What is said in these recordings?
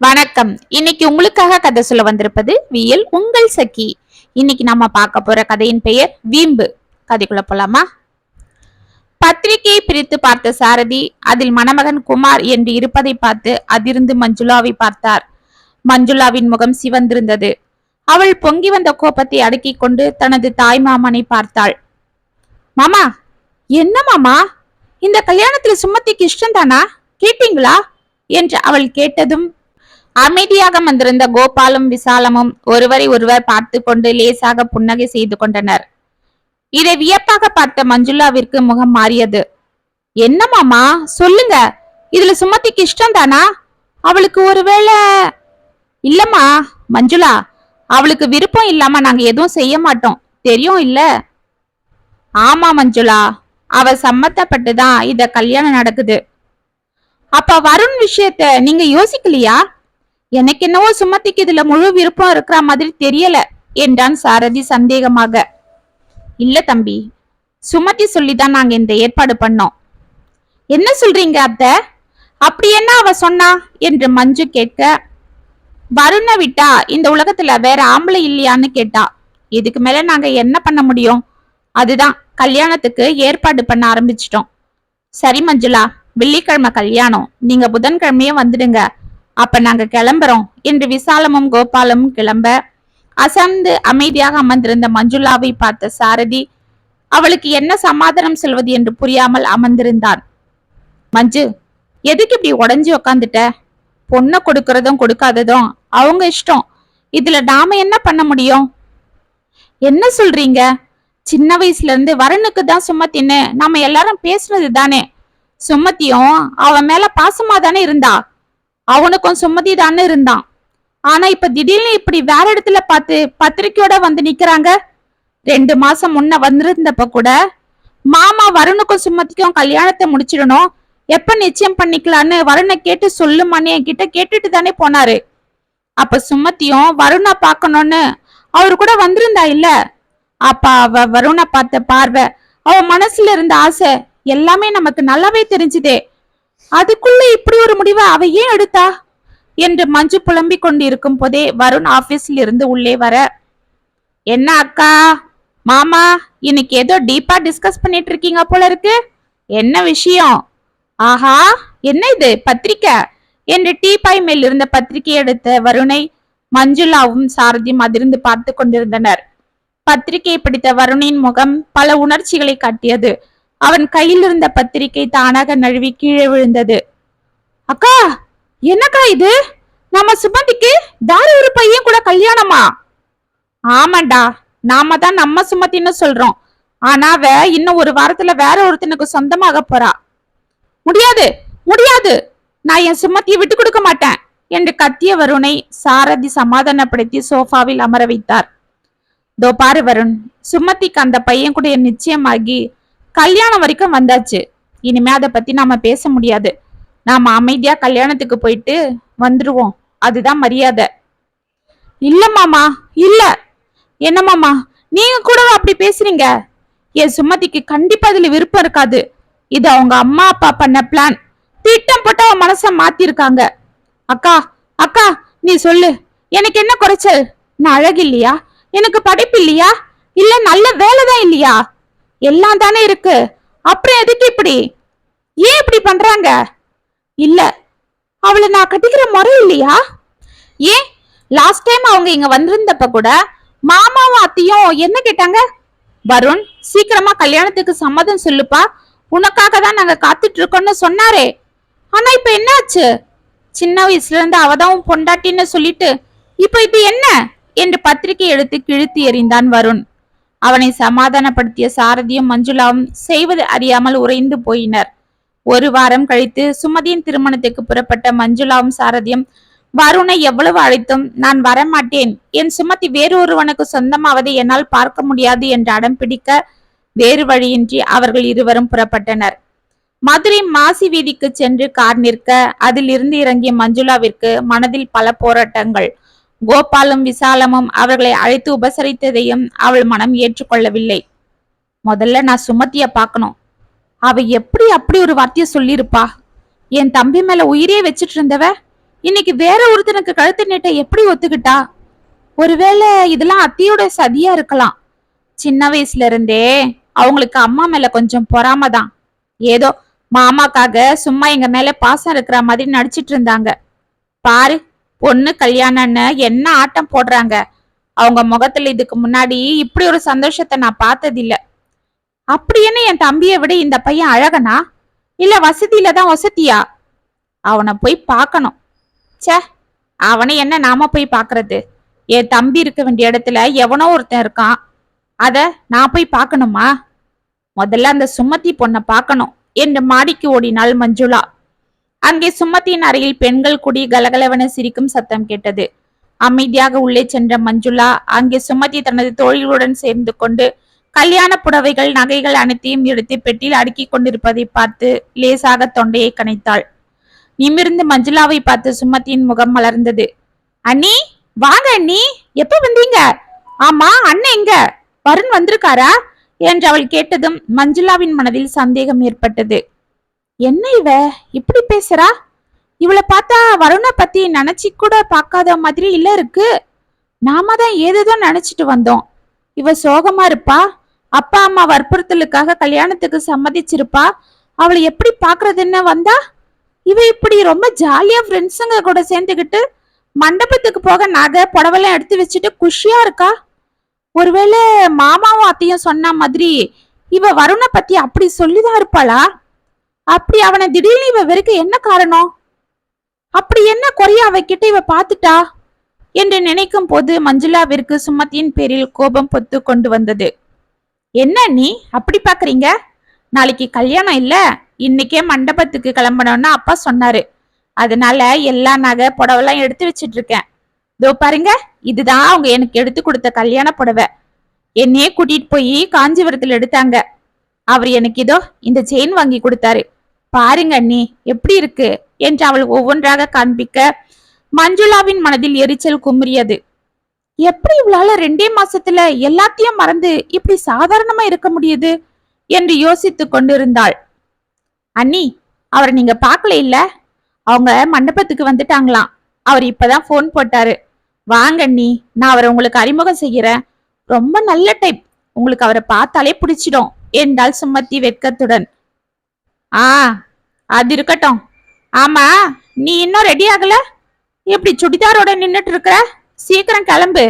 வணக்கம். இன்னைக்கு உங்களுக்காக கதை சொல்ல வந்திருப்பது வியல் உங்கள் சக்கி இன்னைக்கு நம்ம பார்க்க போற கதையின் பெயர் வீம்பு. கதைக்குள்ள போலாமா? பத்திரிகையை பிரித்து பார்த்த சாரதி அதில் மணமகன் குமார் என்று இருப்பதை பார்த்து அதிர்ந்து மஞ்சுளாவை பார்த்தார். மஞ்சுளாவின் முகம் சிவந்திருந்தது. அவள் பொங்கி வந்த கோபத்தை அடக்கிக் கொண்டு தனது தாய் மாமனை பார்த்தாள். மாமா என்ன மாமா? இந்த கல்யாணத்துல சுமத்திக்கு இஷ்டம் தானா கேட்டீங்களா? என்று அவள் கேட்டதும் அமைதியாக வந்திருந்த கோபாலும் விசாலமும் ஒருவரை ஒருவர் பார்த்து கொண்டு லேசாக புன்னகை செய்து கொண்டனர். இதை வியப்பாக பார்த்த மஞ்சுளாவிற்கு முகம் மாறியது. என்னமாமா சொல்லுங்க. இதுல சுமதிக்கு இஷ்டம் தானா அவளுக்கு ஒருவேளை இல்லம்மா மஞ்சுளா அவளுக்கு விருப்பம் இல்லாம நாங்க எதுவும் செய்ய மாட்டோம். தெரியும் இல்ல? ஆமா மஞ்சுளா. அவ சம்மத்தப்பட்டு தான் இத கல்யாணம் நடக்குது. அப்ப வருண் விஷயத்த நீங்க யோசிக்கலையா? எனக்கு என்னவோ சுமதிக்கு இதுல முழு விருப்பம் இருக்கிற மாதிரி தெரியல என்றான் சாரதி சந்தேகமாக. இல்ல தம்பி சுமதி சொல்லிதான் நாங்க இந்த ஏற்பாடு பண்ணோம். என்ன சொல்றீங்க அத்த? அப்படி என்ன அவ சொன்னா? என்று மஞ்சு கேட்க வருண விட்டா இந்த உலகத்துல வேற ஆம்பளை இல்லையான்னு கேட்டா. இதுக்கு மேல நாங்க என்ன பண்ண முடியும்? அதுதான் கல்யாணத்துக்கு ஏற்பாடு பண்ண ஆரம்பிச்சிட்டோம். சரி மஞ்சுளா வெள்ளிக்கிழமை கல்யாணம். நீங்க புதன்கிழமையே வந்துடுங்க. அப்ப நாங்க கிளம்புறோம். என்று விசாலமும் கோபாலமும் கிளம்ப அசந்து அமைதியாக அமர்ந்திருந்த மஞ்சுளாவை பார்த்த சாரதி அவளுக்கு என்ன சமாதானம் சொல்வது என்று புரியாமல் அமர்ந்திருந்தான். மஞ்சு எதுக்கு இப்படி உடஞ்சி உக்காந்துட்ட? பொண்ணை கொடுக்கறதும் கொடுக்காததும் அவங்க இஷ்டம். இதுல நாம என்ன பண்ண முடியும்? என்ன சொல்றீங்க? சின்ன வயசுல இருந்து வரனுக்கு தான் சுமத்தின்னு நாம எல்லாரும் பேசுனது தானே. சுமத்தியும் அவன் மேல பாசமா தானே இருந்தா. அவனுக்கும் சுமதி தானே இருந்தான். ஆனா இப்ப திடீர்னு இப்படி வேற இடத்துல பார்த்து பத்திரிக்கையோட வந்து நிக்கிறாங்க. ரெண்டு மாசம் முன்ன வந்திருந்தப்ப கூட மாமா வருணுக்கும் சுமதிக்கும் கல்யாணத்தை முடிச்சிடணும். எப்ப நிச்சயம் பண்ணிக்கலான்னு வருணை கேட்டு சொல்லுமான்னு என்கிட்ட கேட்டுட்டு தானே போனாரு. அப்ப சுமதியும் வருணா பாக்கணும்னு அவரு கூட வந்திருந்தா இல்ல. அப்ப அவ வருணா பார்த்த பார்வை அவ மனசுல இருந்த ஆசை எல்லாமே நமக்கு நல்லாவே தெரிஞ்சுதே. அதுக்குள்ள இப்படி ஒரு முடிவை அவ ஏன் எடுத்தா? என்று மஞ்சு புலம்பிக் கொண்டிருக்கும் போதே வருண் ஆபீஸ்ல இருந்து உள்ளே வர என்ன அக்கா? மாமா இன்னைக்கு ஏதோ டீப்பா டிஸ்கஸ் பண்ணிட்டு இருக்கீங்க போல இருக்கு. என்ன விஷயம்? ஆஹா என்ன இது? பத்திரிக்கை? என்று டீபாய் மேல் இருந்த பத்திரிகை எடுத்த வருணை மஞ்சுளாவும் சாரதியும் அதிர்ந்து பார்த்து கொண்டிருந்தனர். பத்திரிகையை பிடித்த வருணின் முகம் பல உணர்ச்சிகளை காட்டியது. அவன் கையில் இருந்த பத்திரிகை தானாக நழுவி கீழே விழுந்தது. அக்கா என்னக்கா இது? நம்ம சுமதிக்கு தாரி ஒரு பையன் கூட கல்யாணமா? ஆமாண்டா நாம தான் நம்ம சுமத்தின்னு சொல்றோம். ஆனா அவ இன்னும் ஒரு வாரத்துல வேற ஒருத்தனுக்கு சொந்தமாக போறா. முடியாது முடியாது. நான் என் சுமத்தியை விட்டு கொடுக்க மாட்டேன் என்று கத்திய வருணை சாரதி சமாதானப்படுத்தி சோஃபாவில் அமர வைத்தார். தோ பாரு வருண் சுமதிக்கு அந்த பையன் கூட நிச்சயமாகி கல்யாணம் வரைக்கும் வந்தாச்சு. இனிமே அதை பத்தி நாம பேச முடியாது. நாம அமைதியா கல்யாணத்துக்கு போயிட்டு வந்துருவோம். அதுதான் மரியாதை. இல்ல மாமா இல்ல. என்ன மாமா நீங்க கூட அப்படி பேசுறீங்க? என் சுமதிக்கு கண்டிப்பா அதுல விருப்பம் இருக்காது. இது அவங்க அம்மா அப்பா பண்ண பிளான் திட்டம் போட்டு அவன் மனச மாத்திருக்காங்க. அக்கா அக்கா நீ சொல்லு. எனக்கு என்ன குறைச்சல்? நான் அழகு இல்லையா எனக்கு படிப்பு இல்லையா? இல்ல நல்ல வேலை தான் இல்லையா? எல்லாம் தானே இருக்கு. அப்புறம் எதுக்கு இப்படி? ஏன் இப்படி பண்றாங்க? இல்ல அவளை நான் கட்டிக்கிற முறை இல்லையா? ஏன்? லாஸ்ட் டைம் அவங்க இங்க வந்திருந்தப்ப கூட மாமாவும் அத்தையும் என்ன கேட்டாங்க? வருண் சீக்கிரமா கல்யாணத்துக்கு சம்மதம் சொல்லுப்பா. உனக்காக தான் நாங்க காத்துட்டு இருக்கோம்னு சொன்னாரே. ஆனா இப்ப என்னாச்சு? சின்ன வயசுல இருந்து அவதான் பொண்டாட்டின்னு சொல்லிட்டு இப்ப இது என்ன? என்று பத்திரிகை எடுத்து கிழித்து எறிந்தான் வருண். அவனை சமாதானப்படுத்திய சாரதியும் மஞ்சுளாவும் செய்வது அறியாமல் உறைந்து போயினர். ஒரு வாரம் கழித்து சுமதியின் திருமணத்துக்கு புறப்பட்ட மஞ்சுளாவும் சாரதியும் வருணை எவ்வளவு அழைத்தும் நான் வரமாட்டேன். என் சுமதி வேறொருவனுக்கு சொந்தமாவதை என்னால் பார்க்க முடியாது என்று அடம் பிடிக்க வேறு வழியின்றி அவர்கள் இருவரும் புறப்பட்டனர். மதுரை மாசி வீதிக்கு சென்று கார் நிற்க அதில் இருந்து இறங்கிய மஞ்சுளாவிற்கு மனதில் பல போராட்டங்கள். கோபாலும் விசாலமும் அவர்களை அழைத்து உபசரித்ததையும் அவள் மனம் ஏற்றுக்கொள்ளவில்லை. முதல்ல நான் சுமத்திய பார்க்கணும். அவ எப்படி அப்படி ஒரு வார்த்தைய சொல்லியிருப்பா? என் தம்பி மேல உயிரே வச்சிட்டு இருந்தவ இன்னைக்கு வேற ஒருத்தனுக்கு கழுத்து நீட்ட எப்படி ஒத்துக்கிட்டா? ஒருவேளை இதெல்லாம் அத்தியோட சதியா இருக்கலாம். சின்ன வயசுல இருந்தே அவங்களுக்கு அம்மா மேல கொஞ்சம் பொறாம தான். ஏதோ மாமாக்காக சும்மா எங்க மேல பாசம் இருக்கிற மாதிரி நடிச்சிட்டு இருந்தாங்க பாரு பொண்ணு கல்யாணம்னு என்ன ஆட்டம் போடுறாங்க? அவங்க முகத்துல இதுக்கு முன்னாடி இப்படி ஒரு சந்தோஷத்தை நான் பார்த்ததில்ல. அப்படி என்ன என் தம்பியை விட இந்த பையன் அழகனா? இல்ல வசதியில தான் வசதியா அவனை போய் பார்க்கணும். ச்சே அவனை என்ன நாம போய் பார்க்கறது? என் தம்பி இருக்க வேண்டிய இடத்துல எவனோ ஒருத்தன் இருக்கான். அத நான் போய் பார்க்கணுமா? முதல்ல அந்த சுமதி பொண்ணை பார்க்கணும். என்று மாடிக்கு ஓடினாள் மஞ்சுளா. அங்கே சுமதியின் அறையில் பெண்கள் குடி கலகலவென சிரிக்கும் சத்தம் கேட்டது. அமைதியாக உள்ளே சென்ற மஞ்சுளா அங்கே சுமதி தனது தோழிகளுடன் சேர்ந்து கொண்டு கல்யாண புடவைகள் நகைகள் அனைத்தையும் எடுத்து பெட்டியில் அடுக்கி கொண்டிருப்பதை பார்த்து லேசாக தொண்டையை கனைத்தாள். நிமிர்ந்து மஞ்சுளாவை பார்த்து சுமதியின் முகம் மலர்ந்தது. அண்ணி வாங்க அண்ணி எப்ப வந்தீங்க? ஆமா அண்ணன் எங்க? வருண் வந்திருக்காரா? என்று அவள் கேட்டதும் மஞ்சுளாவின் மனதில் சந்தேகம் ஏற்பட்டது. என்ன இவ? இப்படி பேசுறா? இவளை பார்த்தா வருணை பத்தி நினைச்சி கூட பார்க்காத மாதிரி இல்ல இருக்கு. நாம தான் ஏதேதோ நினைச்சிட்டு வந்தோம். இவ சோகமா இருப்பா? அப்பா அம்மா வற்புறுத்தலுக்காக கல்யாணத்துக்கு சம்மதிச்சிருப்பா? அவளை எப்படி பாக்குறதுன்னு வந்தா? இவ இப்படி ரொம்ப ஜாலியா ஃப்ரெண்ட்ஸுங்க கூட சேர்ந்துக்கிட்டு மண்டபத்துக்கு போக நகை புடவெல்லாம் எடுத்து வச்சுட்டு குஷியா இருக்கா? ஒருவேளை மாமாவும் அத்தையும் சொன்ன மாதிரி இவ வருணை பத்தி அப்படி சொல்லிதான் இருப்பாளா? அப்படி அவனை திடீர்னு இவ வெறுக்க என்ன காரணம்? அப்படி என்ன குறைய அவகிட்ட இவ பாத்துட்டா? என்று நினைக்கும் போது மஞ்சுளாவிற்கு சுமதியின் பேரில் கோபம் பொத்து கொண்டு வந்தது. என்ன நீ? அப்படி பாக்குறீங்க? நாளைக்கு கல்யாணம் இல்ல. இன்னைக்கே மண்டபத்துக்கு கிளம்பணும்னு அப்பா சொன்னாரு. அதனால எல்லா நகை புடவெல்லாம் எடுத்து வச்சிட்டு இருக்கேன் இதோ பாருங்க இதுதான் அவங்க எனக்கு எடுத்து கொடுத்த கல்யாண புடவை. என்னையே கூட்டிட்டு போய் காஞ்சிபுரத்துல எடுத்தாங்க. அவர் எனக்கு இதோ இந்த செயின் வாங்கி கொடுத்தாரு. பாருங்க அண்ணி எப்படி இருக்கு? என்று அவள் ஒவ்வொன்றாக காண்பிக்க மஞ்சுளாவின் மனதில் எரிச்சல் குமுறியது. எப்படி இவளால ரெண்டே மாசத்துல எல்லாத்தையும் மறந்து இப்படி சாதாரணமா இருக்க முடியுது? என்று யோசித்து கொண்டிருந்தாள். அண்ணி அவரை நீங்க பார்க்கல இல்ல? அவங்க மண்டபத்துக்கு வந்துட்டாங்களாம். அவர் இப்பதான் ஃபோன் போட்டாரு. வாங்க அண்ணி நான் அவரை உங்களுக்கு அறிமுகம் செய்கிறேன் ரொம்ப நல்ல டைப் உங்களுக்கு அவரை பார்த்தாலே பிடிச்சிடும் என்றாள் சுமத்தி வெட்கத்துடன். ஆ அது இருக்கட்டும். ஆமா நீ இன்னும் ரெடி ஆகல? இப்படி சுடிதாரோட நின்னுட்டு இருக்கிற? சீக்கிரம் கிளம்பு.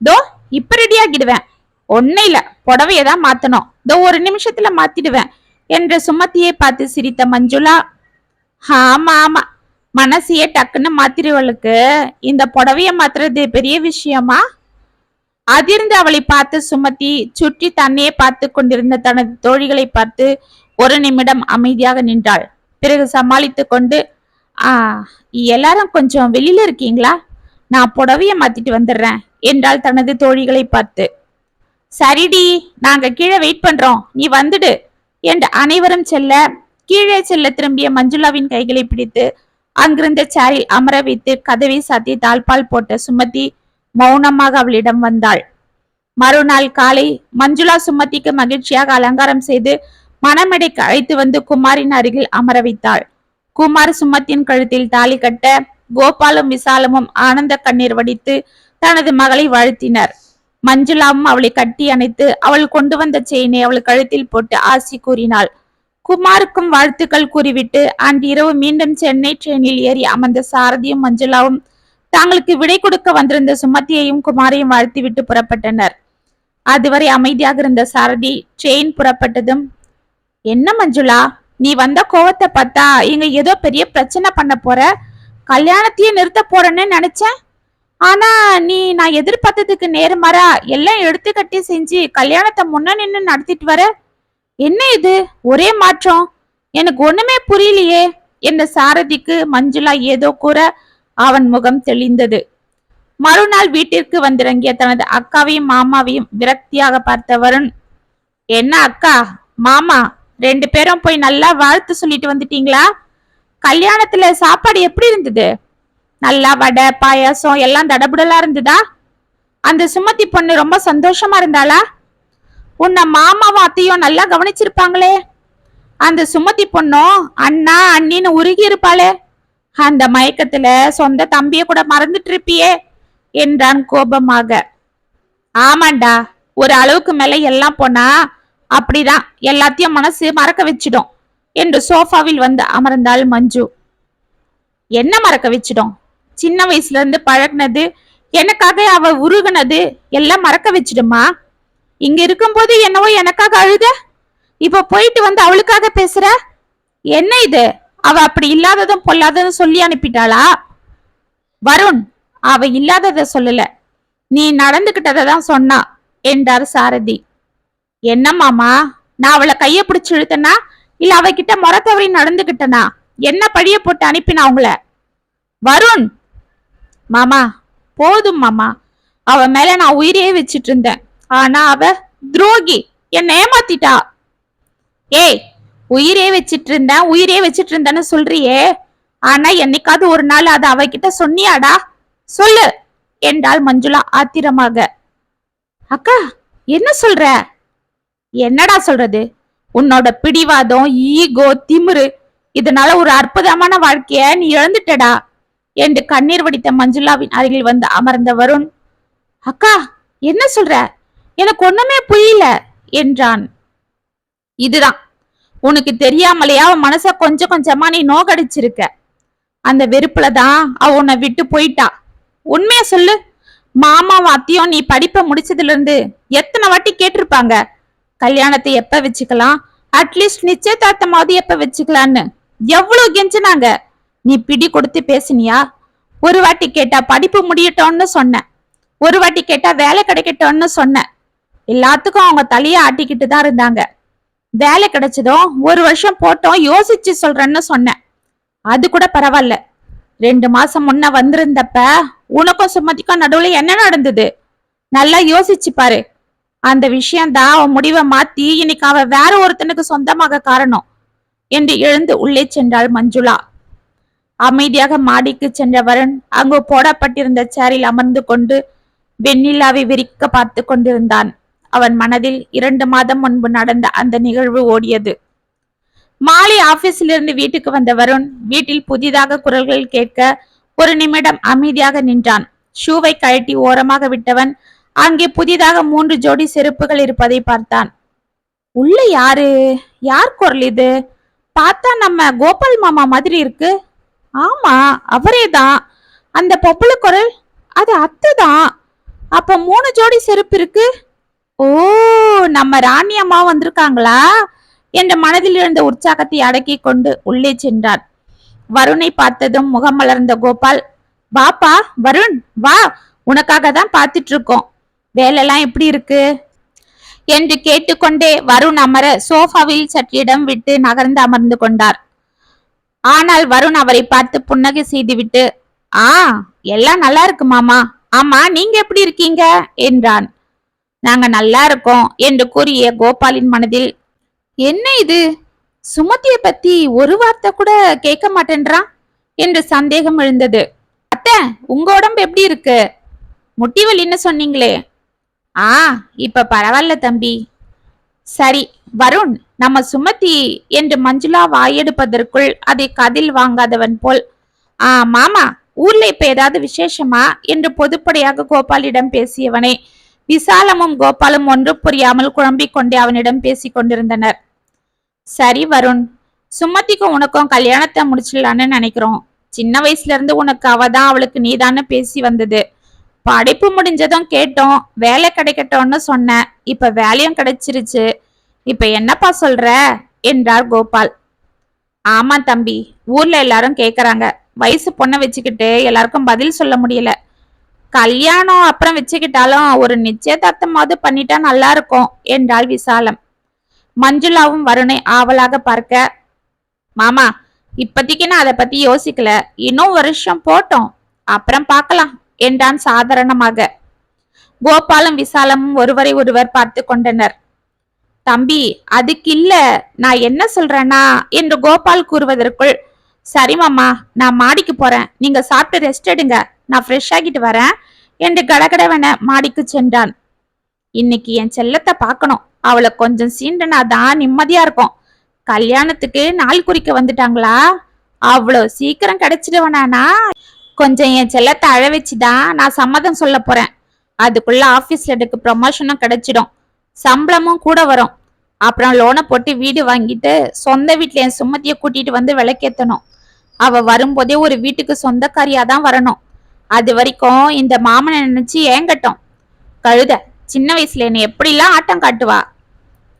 தோ இப்ப ரெடி ஆகிடுவேன். ஒன்னும் இல்ல புடவைய தான் மாத்தணும். தோ ஒரு நிமிஷத்துல மாத்திடுவேன் என்ற சுமத்தியை பார்த்து சிரித்த மஞ்சுளா. ஆமா ஆமா மனசையே டக்குன்னு மாத்திரவளுக்கு. இந்த புடவைய மாத்துறது பெரிய விஷயமா? அதிர்ந்து அவளை பார்த்து சுமத்தி சுற்றி தன்னையே பார்த்து கொண்டிருந்த தனது தோழிகளை பார்த்து ஒரு நிமிடம் அமைதியாக நின்றாள். பிறகு சமாளித்து கொண்டு எல்லாரும் கொஞ்சம் வெளியில இருக்கீங்களா? நான் புடவைய மாத்திட்டு வந்துடுறேன் என்றாள் தனது தோழிகளை பார்த்து. சரிடி நாங்க கீழே வெயிட் பண்றோம். நீ வந்துடு என்று அனைவரும் செல்ல கீழே செல்ல திரும்பிய மஞ்சுளாவின் கைகளை பிடித்து அங்கிருந்த சேரில் அமர வைத்து கதவை சாத்தி தாழ்பால் போட்ட சுமதி மௌனமாக அவளிடம் வந்தாள். மறுநாள் காலை மஞ்சுளா சுமதிக்கு மகிழ்ச்சியாக அலங்காரம் செய்து மணமேடைக்கு அழைத்து வந்து குமாரின் அருகில் அமர வைத்தாள். குமார் சுமத்தின் கழுத்தில் தாலி கட்ட கோபாலும் விசாலமும் ஆனந்த கண்ணீர் வடித்து தனது மகளை வாழ்த்தினர். மஞ்சுளாவும் அவளை கட்டி அணைத்து அவள் கொண்டு வந்த செயினை அவள் கழுத்தில் போட்டு ஆசி கூறினாள். குமாருக்கும் வாழ்த்துக்கள் கூறிவிட்டு அன்று இரவு மீண்டும் சென்னை ட்ரெயினில் ஏறி அமர்ந்த சாரதியும் மஞ்சுளாவும் தாங்களுக்கு விடை கொடுக்க வந்திருந்த சுமதியையும் குமாரையும் வாழ்த்திவிட்டு புறப்பட்டனர். அதுவரை அமைதியாக இருந்த சாரதி ட்ரெயின் புறப்பட்டதும் என்ன மஞ்சுளா? நீ வந்த கோவத்தை பார்த்தா இங்க ஏதோ பெரிய பிரச்சனை பண்ண போற? கல்யாணத்தையே நிறுத்த போறேன்னு நினைச்சேன் ஆனா நீ நான் எதிர்பார்த்ததுக்கு நேர்மாறா எல்லாம் எடுத்து கட்டி செஞ்சு கல்யாணத்தை முன்ன நின்று நடத்திட்டு வர? என்ன இது? ஒரே மாற்றம். எனக்கு ஒண்ணுமே புரியலையே. என்ற சாரதிக்கு மஞ்சுளா ஏதோ கூற அவன் முகம் தெளிந்தது. மறுநாள் வீட்டிற்கு வந்திறங்கிய தனது அக்காவையும் மாமாவையும் விரக்தியாக பார்த்த வருண் என்ன அக்கா? மாமா ரெண்டு பேரும் போய் நல்லா வாழ்த்து சொல்லிட்டு வந்துட்டீங்களா? கல்யாணத்துல சாப்பாடு எப்படி இருந்தது? நல்லா வடை பாயாசம் எல்லாம் தடபுடலா இருந்ததா? அந்த சுமதி பொண்ணு ரொம்ப சந்தோஷமா இருந்தாளா? உன்னை மாமாவும் அத்தையும் நல்லா கவனிச்சிருப்பாங்களே. அந்த சுமதி பொண்ணும் அண்ணா அண்ணின்னு உருகி இருப்பாளே. அந்த மயக்கத்துல சொந்த தம்பிய கூட மறந்துட்டு இருப்பியே என்றான் கோபமாக. ஆமாண்டா ஒரு அளவுக்கு மேல எல்லாம் போனா அப்படிதான். எல்லாத்தையும் மனசு மறக்க வச்சிடும். என்று சோஃபாவில் வந்து அமர்ந்தாள் மஞ்சு. என்ன மறக்க வச்சிடும்? சின்ன வயசுல இருந்து பழகுனது எனக்காக அவ உருகுனது எல்லாம் மறக்க வச்சிடுமா? இங்க இருக்கும்போது என்னவோ எனக்காக அழுத? இப்ப போயிட்டு வந்து அவளுக்காக பேசுற? என்ன இது? அவ அப்படி இல்லாததும் பொல்லாததும் சொல்லி அனுப்பிட்டாளா? வருண் அவ இல்லாதத சொல்லல. நீ நடந்துகிட்டதை தான் சொன்னா என்றார் சாரதி. என்ன மாமா? நான் அவளை கைய பிடிச்சு இழுத்தனா? இல்ல அவகிட்ட முறை தவறி நடந்துகிட்டனா? என்ன பழிய போட்டு அனுப்பினா அவங்கள? வருண்! மாமா போதும் மாமா. அவ மேல நான் உயிரையே வச்சிட்டு இருந்தேன். ஆனா அவ துரோகி. என்ன ஏமாத்திட்டா. ஏய் உயிரே வச்சிட்டு இருந்தேன் உயிரே வச்சிட்டு இருந்தேன்னு சொல்றியே. ஆனா என்னைக்காவது ஒரு நாள் அதை அவகிட்ட சொன்னியாடா? சொல்லு! என்றாள் மஞ்சுளா ஆத்திரமாக. அக்கா என்ன சொல்ற? என்னடா சொல்றது? உன்னோட பிடிவாதம் ஈகோ திமிரு இதனால ஒரு அற்புதமான வாழ்க்கைய நீ இழந்துட்டடா. என்று கண்ணீர் வடித்த மஞ்சுளாவின் அருகில் வந்து அமர்ந்த வருண் அக்கா என்ன சொல்ற? எனக்கு ஒண்ணுமே புரியல என்றான். இதுதான். உனக்கு தெரியாமலேயே அவன் மனச கொஞ்சம் கொஞ்சமா நீ நோகடிச்சிருக்க. அந்த வெறுப்புல தான் அவ உன்னை விட்டு போயிட்டா. உண்மைய சொல்லு. மாமாவும் அத்தையும் நீ படிப்பை முடிச்சதுல இருந்து எத்தனை வாட்டி கேட்டிருப்பாங்க? கல்யாணத்தை எப்ப வச்சுக்கலாம்? அட்லீஸ்ட் நிச்சயதார்த்தமாவது எப்ப வச்சுக்கலான்னு. எவ்வளவு கெஞ்சினாங்க? நீ பிடி கொடுத்து பேசினியா? ஒரு வாட்டி கேட்டா படிப்பு முடியட்டோம்னு சொன்னேன் ஒரு வாட்டி கேட்டா வேலை கிடைக்கட்டோன்னு சொன்னேன் எல்லாத்துக்கும் அவங்க தலைய ஆட்டிக்கிட்டு தான் இருந்தாங்க. வேலை கிடைச்சதும் ஒரு வருஷம் போட்டோம் யோசிச்சு சொல்றேன்னு சொன்னேன் அது கூட பரவாயில்ல ரெண்டு மாசம் முன்ன வந்திருந்தப்ப உனக்கும் சுமதிக்கும் நடுவுல என்ன நடந்தது? நல்லா யோசிச்சு பாரு. அந்த விஷயம்தான் அவன் முடிவை மாத்தி இன்னைக்கு அவன் வேற ஒருத்தனுக்கு சொந்தமாக காரணம் என்று எழுந்து உள்ளே சென்றாள் மஞ்சுளா. அமைதியாக மாடிக்கு சென்ற வருண் அங்கு போடப்பட்டிருந்த சேரில் அமர்ந்து கொண்டு வெண்ணிலாவை விரிக்க பார்த்து கொண்டிருந்தான். அவன் மனதில் இரண்டு மாதம் முன்பு நடந்த அந்த நிகழ்வு ஓடியது. மாலை ஆபீஸில் இருந்து வீட்டுக்கு வந்த வருண் வீட்டில் புதிதாக குரல்கள் கேட்க ஒரு நிமிடம் அமைதியாக நின்றான். ஷூவை கழட்டி ஓரமாக விட்டவன் அங்கே புதிதாக மூன்று ஜோடி செருப்புகள் இருப்பதை பார்த்தான். உள்ள யாரு? யார் குரல் இது? பார்த்தா நம்ம கோபால் மாமா மாதிரி இருக்கு. ஆமா அவரே தான். அந்த பொப்பள குரல் அது அத்தை தான். அப்ப மூணு ஜோடி செருப்பு இருக்கு? ஓ நம்ம ராணி அம்மா வந்திருக்காங்களா? என்ற மனதில் இருந்த உற்சாகத்தை அடக்கி கொண்டு உள்ளே சென்றார் வருணை பார்த்ததும் முகம் மலர்ந்த கோபால் வாப்பா வருண் வா. உனக்காக தான் பார்த்துட்டு இருக்கோம். வேலைலாம் எப்படி இருக்கு? என்று கேட்டுக்கொண்டே வருண் அமர சோஃபாவில் சற்று இடம் விட்டு நகர்ந்து அமர்ந்து கொண்டார். ஆனால் வருண் அவரை பார்த்து புன்னகை செய்துவிட்டு ஆ எல்லாம் நல்லா இருக்கு மாமா. ஆமா நீங்க எப்படி இருக்கீங்க? என்றான். நாங்க நல்லா இருக்கோம் என்று கூறிய கோபாலின் மனதில் என்ன இது? சுமதிய பத்தி ஒரு வார்த்தை கூட கேட்க மாட்டேன்றான்? என்று சந்தேகம் எழுந்தது. அத்தை உங்க உடம்பு எப்படி இருக்கு? முட்டி வலின்னு சொன்னீங்களே. ஆ இப்ப பரவாயில்ல தம்பி. சரி வருண் நம்ம சுமதி என்று மஞ்சுளா வாயெடுப்பதற்குள் அதை கதில் வாங்காதவன் போல். ஆ மாமா ஊர்ல இப்ப ஏதாவது விசேஷமா? என்று பொதுப்படையாக கோபாலிடம் பேசியவனே. விசாலமும் கோபாலும் ஒன்று புரியாமல் குழம்பிக் கொண்டே அவனிடம் பேசிக் கொண்டிருந்தனர். சரி வருண் சுமதிக்கும் உனக்கும் கல்யாணத்தை முடிச்சிடலான்னு நினைக்கிறோம். சின்ன வயசுல இருந்து உனக்கு அவதான் அவளுக்கு நீதான்னு பேசி வந்தது. படிப்பு முடிஞ்சதும் கேட்டோம் வேலை கிடைக்கட்டும்னு சொன்னேன். இப்ப வேலையும் கிடைச்சிருச்சு. இப்ப என்னப்பா சொல்ற? என்றார் கோபால். ஆமா தம்பி ஊர்ல எல்லாரும் கேக்குறாங்க. வயசு பொண்ணை வச்சுக்கிட்டு எல்லாருக்கும் பதில் சொல்ல முடியல. கல்யாணம் அப்புறம் வச்சுக்கிட்டாலும் ஒரு நிச்சயதார்த்தமாவது பண்ணிட்டா நல்லா இருக்கும் என்றாள் விசாலம். மஞ்சுளாவும் வருணை ஆவலாக பார்க்க மாமா இப்பதைக்கு நான் அதை பத்தி யோசிக்கல. இன்னும் வருஷம் போட்டோம். அப்புறம் பார்க்கலாம். என்றான் சாதாரணமாக. கோபாலும் விசாலமும் ஒருவரை ஒருவர் பார்த்து கொண்டனர். தம்பி அதுக்கு இல்ல. நான் என்ன சொல்றேன்னா? என்று கோபால் கூறுவதற்குள் சரி மாமா நான் மாடிக்கு போறேன். நீங்க சாப்பிட்டு ரெஸ்ட் எடுங்க. நான் ஃப்ரெஷ் ஆகிட்டு வரேன். என்று கடகடவன மாடிக்கு சென்றான். இன்னைக்கு என் செல்லத்தை பார்க்கணும். அவளை கொஞ்சம் சீண்டனா தான் நிம்மதியா இருக்கும். கல்யாணத்துக்கு நாள் குறிக்க வந்துட்டாங்களா? அவ்வளோ சீக்கிரம் கிடைச்சிடுவனானா? கொஞ்சம் என் செல்லத்தை அழ வச்சுதான் நான் சம்மதம் சொல்ல போறேன். அதுக்குள்ள ஆபீஸ்ல எனக்கு ப்ரமோஷனும் கிடைச்சிடும். சம்பளமும் கூட வரும். அப்புறம் லோனை போட்டு வீடு வாங்கிட்டு சொந்த வீட்டுல என் சுமத்திய கூட்டிட்டு வந்து விளக்கேத்தணும். அவ வரும்போதே ஒரு வீட்டுக்கு சொந்தக்காரியா தான் வரணும். அது வரைக்கும் இந்த மாமனை நினைச்சு ஏங்கட்டும். கழுத சின்ன வயசுல என்னை எப்படிலாம் ஆட்டம் காட்டுவா?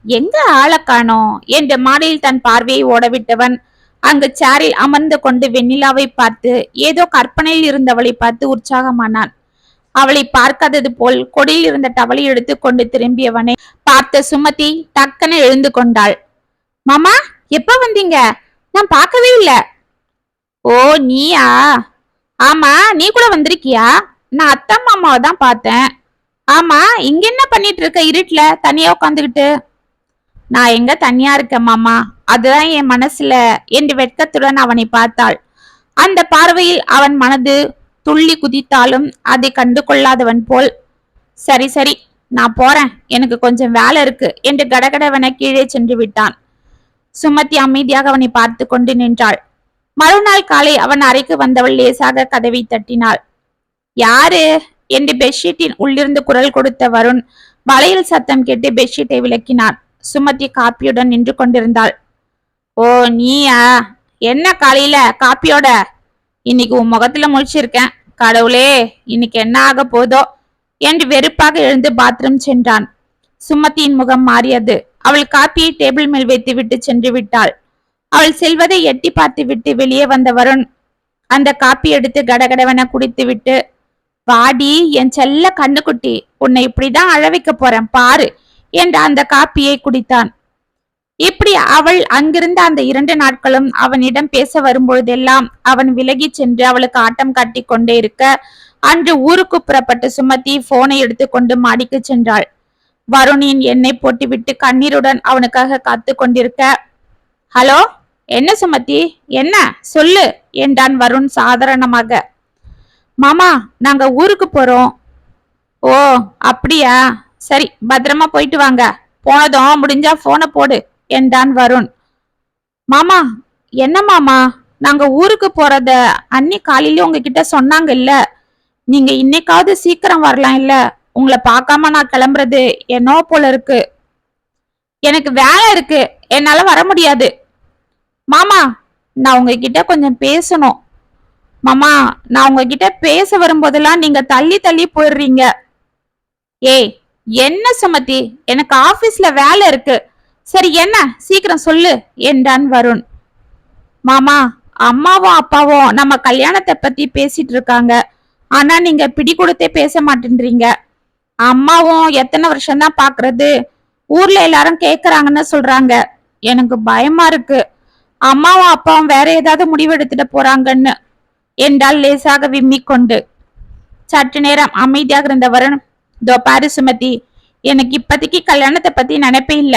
எங்க ஆளை காணோம்? என்று மாடியில் தன் பார்வையை ஓடவிட்டவன் அந்த சேரில் அமர்ந்து கொண்டு வெண்ணிலாவை பார்த்து ஏதோ கற்பனையில் இருந்தவளை பார்த்து உற்சாகமானான் அவளை பார்க்காதது போல் கொடியில் இருந்த டவலை எடுத்துக்கொண்டு திரும்பியவனை பார்த்த சுமதி டக்குன்னு எழுந்து கொண்டாள். மாமா எப்ப வந்தீங்க? நான் பார்க்கவே இல்ல. ஓ நீயா? ஆமா நீ கூட வந்திருக்கியா? நான் அத்தை மாமாவை தான் பார்த்தேன். ஆமா இங்க என்ன பண்ணிட்டு இருக்க? இருட்டுல தனியா உட்காந்துக்கிட்டு. நான் எங்க தனியா இருக்கேன் மாமா? அதுதான் என் மனசுல என்று வெட்கத்துடன் அவனை பார்த்தாள். அந்த பார்வையில் அவன் மனது துள்ளி குதித்தாலும் அதை கண்டு கொள்ளாதவன் போல். சரி சரி நான் போறேன். எனக்கு கொஞ்சம் வேலை இருக்கு என்று கடகடவன கீழே சென்று விட்டான். சுமதி அமைதியாக அவனை பார்த்து கொண்டு நின்றாள். மறுநாள் காலை அவன் அறைக்கு வந்தவள் லேசாக கதவை தட்டினாள். யாரு? என்று பெட்ஷீட்டின் உள்ளிருந்து குரல் கொடுத்த வருண் வளையல் சத்தம் கேட்டு பெட்ஷீட்டை விளக்கினான். சுமதி காப்பியுடன் நின்று கொண்டிருந்தாள். ஓ நீயா? என்ன காலையில? காப்பியோட? இன்னைக்கு உன் முகத்துல முழிச்சிருக்கேன். கடவுளே இன்னைக்கு என்ன ஆக போதோ? என்று வெறுப்பாக எழுந்து பாத்ரூம் சென்றான். சுமதியின் முகம் மாறியது. அவள் காப்பியை டேபிள் மேல் வைத்து விட்டு சென்று விட்டாள். அவள் செல்வதை எட்டி பார்த்து விட்டு வெளியே வந்த வருண் அந்த காப்பி எடுத்து கடகடவென குடித்து விட்டு வாடி என் செல்ல கண்ணுக்குட்டி உன்னை இப்படிதான் அழ வைக்க போறேன். பாரு என்று அந்த காப்பியை குடித்தான். இப்படி அவள் அங்கிருந்த அந்த இரண்டு நாட்களும் அவனிடம் பேச வரும்பொழுதெல்லாம் அவன் விலகிச் சென்று அவளுக்கு ஆட்டம் காட்டி கொண்டே இருக்க அன்று ஊருக்கு புறப்பட்டு சுமதி போனை எடுத்துக்கொண்டு மாடிக்கு சென்றாள். வருணின் எண்ணெய் போட்டுவிட்டு கண்ணீருடன் அவனுக்காக காத்து கொண்டிருக்க ஹலோ என்ன சுமதி என்ன? சொல்லு என்றான் வருண் சாதாரணமாக. மாமா நாங்க ஊருக்கு போறோம். ஓ அப்படியா? சரி பத்திரமா போயிட்டு வாங்க. போனதும் முடிஞ்சா போனை போடு என்றான் வருண். மாமா என்ன மாமா? நாங்க ஊருக்கு போறத அன்னி காலையில உங்ககிட்ட சொன்னாங்க இல்ல. நீங்க இன்னைக்காவது சீக்கிரம் வரலாம் இல்ல. உங்களை பார்க்காம நான் கிளம்புறது என்னோ போல இருக்கு. எனக்கு வேலை இருக்கு. என்னால வர முடியாது. மாமா நான் உங்ககிட்ட கொஞ்சம் பேசணும். மாமா நான் உங்ககிட்ட பேச வரும்போதெல்லாம் நீங்க தள்ளி தள்ளி போயிடுறீங்க. ஏய் என்ன சுமதி? எனக்கு ஆபீஸ்ல வேலை இருக்கு. சரி என்ன? சீக்கிரம் சொல்லு என்றான் வருண். மாமா அம்மாவும் அப்பாவும் நம்ம கல்யாணத்தை பத்தி பேசிட்டு இருக்காங்க. ஆனா நீங்க பிடி கொடுத்தே பேச மாட்டேன்றீங்க. அம்மாவும் எத்தனை வருஷம் தான் பாக்குறது? ஊர்ல எல்லாரும் கேக்குறாங்கன்னு சொல்றாங்க. எனக்கு பயமா இருக்கு. அம்மாவும் அப்பாவும் வேற ஏதாவது முடிவெடுத்துட்டு போறாங்கன்னு. என்றால் லேசாக விம்மிக் கொண்டு சற்று நேரம் அமைதியாக இருந்த வருண் தோ பாரு சுமதி எனக்கு இப்பதைக்கு கல்யாணத்தை பத்தி நினைப்பே இல்ல.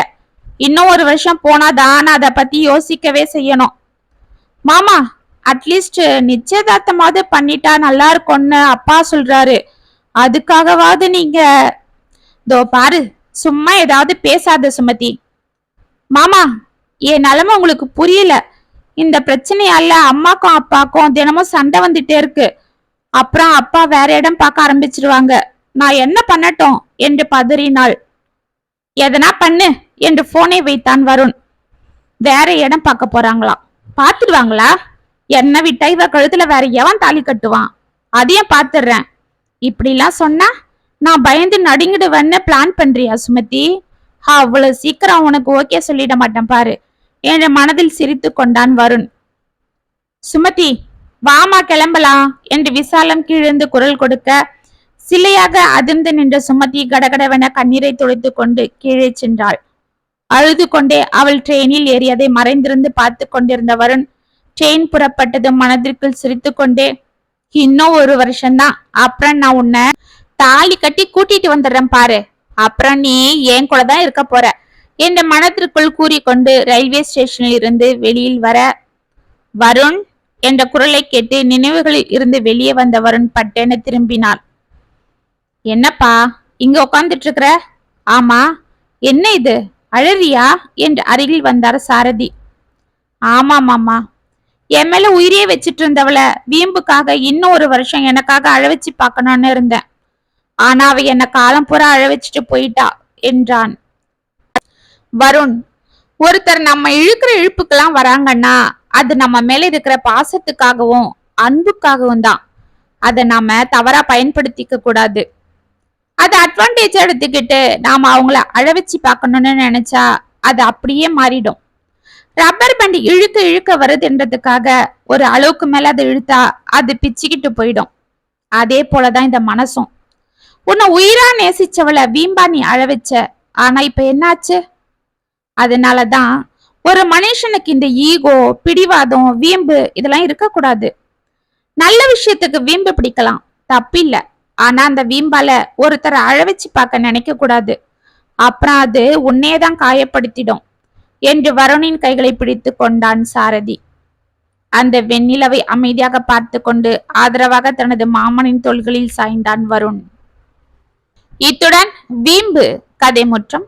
இன்னும் ஒரு வருஷம் போனாதான் நான் அதை பத்தி யோசிக்கவே செய்யணும். மாமா அட்லீஸ்ட் நிச்சயதார்த்தமாவது பண்ணிட்டா நல்லா இருக்கும்னு அப்பா சொல்றாரு. அதுக்காகவாவது நீங்க தோ பாரு சும்மா ஏதாவது பேசாத சுமதி. மாமா என் நிலமை உங்களுக்கு புரியல. இந்த பிரச்சனையால அம்மாக்கும் அப்பாக்கும் தினமும் சண்டை வந்துட்டே இருக்கு. அப்புறம் அப்பா வேற இடம் பார்க்க ஆரம்பிச்சிருவாங்க. நான் என்ன பண்ணட்டும்? என்று பதறினாள். எதனா பண்ணு என்று போனை வைத்தான் வருண். வேற இடம் பார்க்க போறாங்களாம். பாத்துடுவாங்களா என்ன விட்டா இவ கழுத்துல வேற எவன் தாலி கட்டுவான்? அதையும் பாத்துடுறேன் இப்படிலாம் சொன்னா நான் பயந்து நடுங்கிடுவேன்னு பிளான் பண்றியா சுமதி? அவ்வளவு சீக்கிரம் உனக்கு ஓகே சொல்லிட மாட்டேன் பாரு. என்ற மனதில் சிரித்து கொண்டான் வருண். சுமதி வாமா கிளம்பலாம் என்று விசாலம் கீழிருந்து குரல் கொடுக்க சிலையாக அதிர்ந்து நின்ற சுமதி கடகடவென கண்ணீரை துடைத்துக் கொண்டு கீழே சென்றாள். அழுது கொண்டே அவள் ட்ரெயினில் ஏறியதை மறைந்திருந்து பார்த்து கொண்டிருந்த வருண் ட்ரெயின் புறப்பட்டது மனதிற்குள் சிரித்து கொண்டே இன்னும் ஒரு வருஷம்தான். அப்புறம் நான் உன்னை தாலி கட்டி கூட்டிட்டு வந்துடுறேன் பாரு. அப்புறம் நீ என் கூட தான் இருக்க போற. என்ற மனத்திற்குள் கூறிக்கொண்டு ரயில்வே ஸ்டேஷனில் இருந்து வெளியில் வர வருண் என்ற குரலை கேட்டு நினைவுகளில் இருந்து வெளியே வந்த வருண் பட்டென திரும்பினான் என்னப்பா இங்க உட்கார்ந்துட்டு இருக்கிற ஆமா என்ன இது? அழறியா? என்று அருகில் வந்தார் சாரதி. ஆமா மாமா. என் மேல உயிரே வச்சிட்டு இருந்தவளை வீம்புக்காக இன்னும் ஒரு வருஷம் எனக்காக அழவச்சு பார்க்கணும்னு இருந்தேன். ஆனா அவ என்னை காலம் பூரா அழவச்சிட்டு போயிட்டா என்றான். வருண் ஒருத்தர் நம்ம இழுக்கிற இழுப்புக்கெல்லாம் வராங்கன்னா அது நம்ம மேல இருக்கிற பாசத்துக்காகவும் அன்புக்காகவும் தான். அதை நாம தவறா பயன்படுத்திக்க கூடாது. அதை அட்வான்டேஜ் எடுத்துக்கிட்டு நாம் அவங்கள அழவச்சு பார்க்கணும்னு நினைச்சா அது அப்படியே மாறிடும். ரப்பர் பண்ட் இழுக்க இழுக்க வருதுன்றதுக்காக ஒரு அளவுக்கு மேல அதை இழுத்தா அது பிச்சுக்கிட்டு போயிடும். அதே போலதான் இந்த மனசும். உன்னை உயிரா நேசிச்சவளை வீம்பா நீ அழவச்ச ஆனா இப்ப என்னாச்சு? அதனாலதான் ஒரு மனுஷனுக்கு இந்த ஈகோ பிடிவாதம் வீம்பு இதெல்லாம் இருக்கக்கூடாது. நல்ல விஷயத்துக்கு வீம்பு பிடிக்கலாம். தப்பில்லை. ஆனா அந்த வீம்பால ஒருத்தரை அழவச்சு பார்க்க நினைக்க கூடாது. அப்புறம் அது உன்னையதான் காயப்படுத்திடும் என்று வருணின் கைகளை பிடித்து கொண்டான் சாரதி. அந்த வெண்ணிலவை அமைதியாக பார்த்து கொண்டு ஆதரவாக தனது மாமனின் தோள்களில் சாய்ந்தான் வருண். இத்துடன் வீம்பு கதை முற்றம்